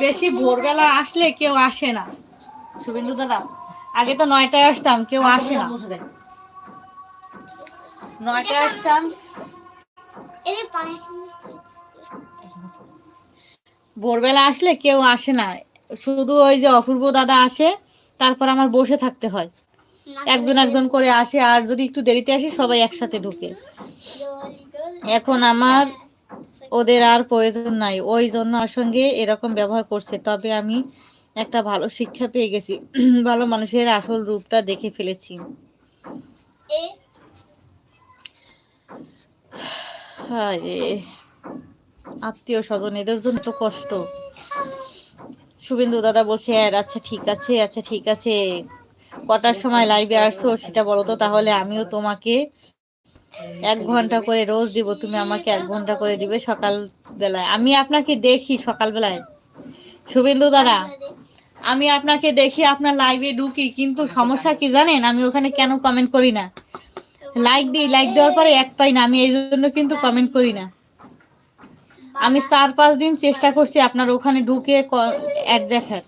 বেশি ভোরবেলা আসলে কেউ আসে না। শুভেন্দু দাদা আগে তো নয়টায় আসতাম কেউ আসে না। নয়টায় আসতাম। ভোরবেলা আসলে কেউ আসে না। শুধু ওই যে অপূর্ব দাদা আসে তারপর আমার বসে থাকতে হয়। একজন একজন করে আসে আর যদি একটু দেরিতে আসি সবাই একসাথে ঢুকে। এখন আমার ওদের আর প্রয়োজন নাই। ওই জন্য সঙ্গে এরকম ব্যবহার করছে। তবে আমি একটা ভালো শিক্ষা পেয়ে গেছি। ভালো মানুষের আসল রূপটা দেখে ফেলেছি। আরে আত্মীয় স্বজন এদের জন্য তো কষ্ট। শুভেন্দু দাদা বলছে আর আচ্ছা ঠিক আছে আচ্ছা ঠিক আছে। কটার সময় লাইভে আসছো সেটা বলো তো তাহলে আমিও তোমাকে এক ঘণ্টা করে রোজ দিব, তুমি আমাকে এক ঘণ্টা করে দিবে সকাল বেলায় আমি আপনাকে দেখি সকাল বেলায় শুভেন্দু দাদা, আমি আপনাকে দেখি, আপনার লাইভে ঢুকি, কিন্তু সমস্যা কি জানেন? আমি ওখানে কেন কমেন্ট করি না? লাইক দিই লাইক দেওয়ার পরে এক পাই না, আমি এই জন্য কিন্তু কমেন্ট করি না। আমি চার পাঁচ দিন চেষ্টা করছি আপনার ওখানে ঢুকে অ্যাড দেখার।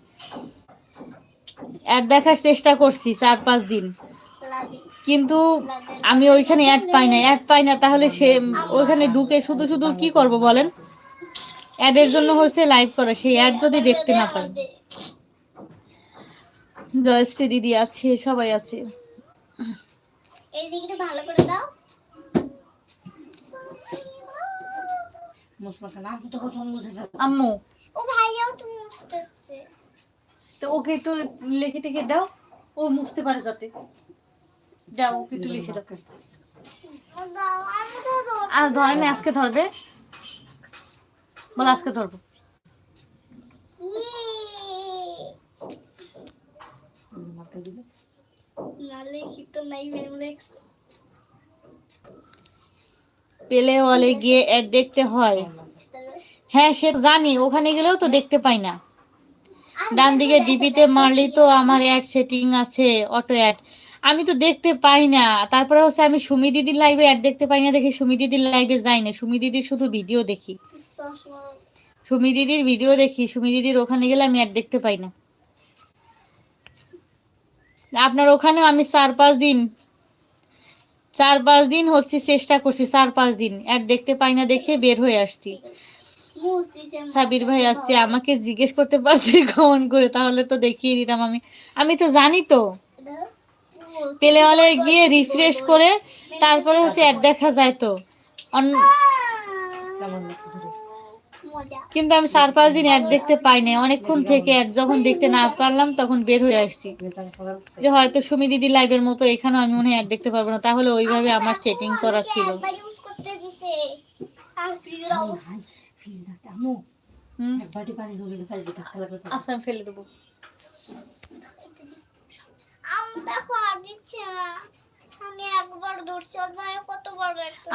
অ্যাড দেখার চেষ্টা করছি চার পাঁচ দিন। কিন্তু আমি ওইখানে অ্যাড পাই না অ্যাড পাই না তাহলে সে ওইখানে ঢুকে শুধু শুধু কি করব বলেন? অ্যাডের জন্য হচ্ছে লাইভ করা সেই অ্যাড যদি দেখতে না পাই। জয়শ্রী দিদি আছে সবাই আছে। এই দিকটা ভালো করে দাও। মুসমাকে না তখন সব মুছে ফেল আম্মু। ও ভাইয়াও তো মুছতেছে। তো ওকে একটু লিখে টেখে দাও ও মুছতে পারে যাতে। দাও ওকে একটু লিখে দাও। ও দাও আমি তো দাও আর ধরে না আজকে ধরবে। বল আজকে ধরবো। মাকে দিলে নালে কি তো নাই মেমলেক্স পেলে ওয়ালে গিয়ে অ্যাড দেখতে হয়। হ্যাঁ সে জানি ওখানে গেলেও তো দেখতে পাই না। ডান দিকে ডিপিতে মারলেই তো আমার অ্যাড সেটিং আছে অটো অ্যাড আমি তো দেখতে পাই না। তারপরে হচ্ছে আমি সুমি দিদির লাইভে অ্যাড দেখতে পাই না, দেখে সুমি দিদির লাইভে যাই না। সুমি দিদির শুধু ভিডিও দেখি। সুমি দিদির ভিডিও দেখি, সুমি দিদির ওখানে গেলে আমি অ্যাড দেখতে পাই না। আপনার ওখানেও আমি চার পাঁচ দিন, চার পাঁচ দিন হচ্ছে চেষ্টা করছি, চার পাঁচ দিন। অ্যাড দেখতে পাই না, দেখে বের হয়ে আসছি। সাবির ভাই আসছে, আমাকে জিজ্ঞেস করতে পারছি কমন করে, তাহলে তো দেখিয়ে দিতাম আমি। আমি তো জানি তো। তেলেওয়ালে গিয়ে রিফ্রেশ করে তারপরে হচ্ছে অ্যাড দেখা যায় তো। কিন্তু আমি চার পাঁচ দিন অ্যাড দেখতে পাই না অনেকক্ষণ থেকে অ্যাড যখন দেখতে না পারলাম, তখন বের হয়ে আসছি। যে হয়তো সুমি দিদি লাইভের মতো এখানেও আমি মনে হয় অ্যাড দেখতে পারব না। তাহলে ওইভাবে আমার সেটিং করা ছিল। আমি ফেলে দেবো আম দেখো আর দিচ্ছে না আমি একবার ধরছি ওর ভাই কত বড় একটা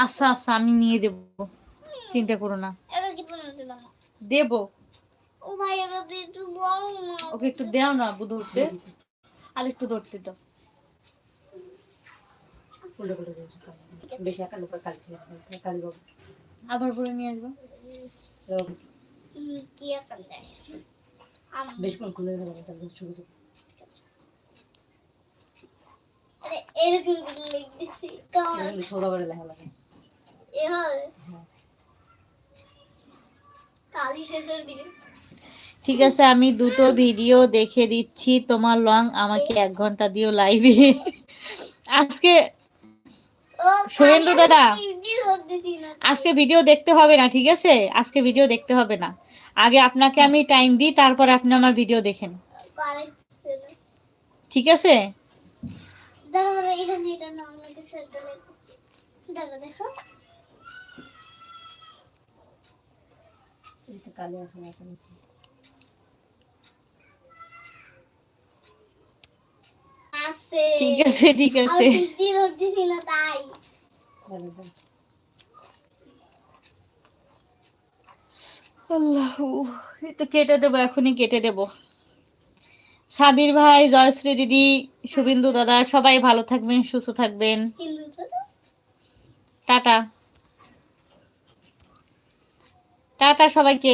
আচ্ছা আচ্ছা আমি নিয়ে দেবো। চিন্তা করো না। দেবো। ও ভাই একটু বড় না ওকে একটু দেও না ধরতে। আর একটু ধরতে দাও। আবার পরে নিয়ে আসব। বেশ কোন খুলে গেল তাহলে শুরু আরে এরকম করে লিখ দিছি কেমন সৌদা করে লেখা লাগে। এভাবে? হ্যাঁ। কালি শেষের দিকে ঠিক আছে আমি দুটো ভিডিও দেখে দিচ্ছি। তোমার লং আমাকে এক ঘণ্টা দিও লাইভে। আজকে শুভেন্দু দাদা। আজকে ভিডিও দেখতে হবে না ঠিক আছে? আজকে ভিডিও দেখতে হবে না। আগে আপনাকে আমি টাইম দিই তারপর আপনি আমার ভিডিও দেখেন। ঠিক আছে? দাঁড়া দাঁড়া এটা না এটা না আমাকে সেট দাঁড়া দাঁড়া দেখো। এই তো কালি আসলে আছে আছে। ঠিক আছে ঠিক আছে। তাই। আল্লাহ এই তো কেটে দেবো এখনই কেটে দেবো। সাবির ভাই জয়শ্রী দিদি শুভেন্দু দাদা সবাই ভালো থাকবেন সুস্থ থাকবেন। টাটা। টাটা সবাইকে।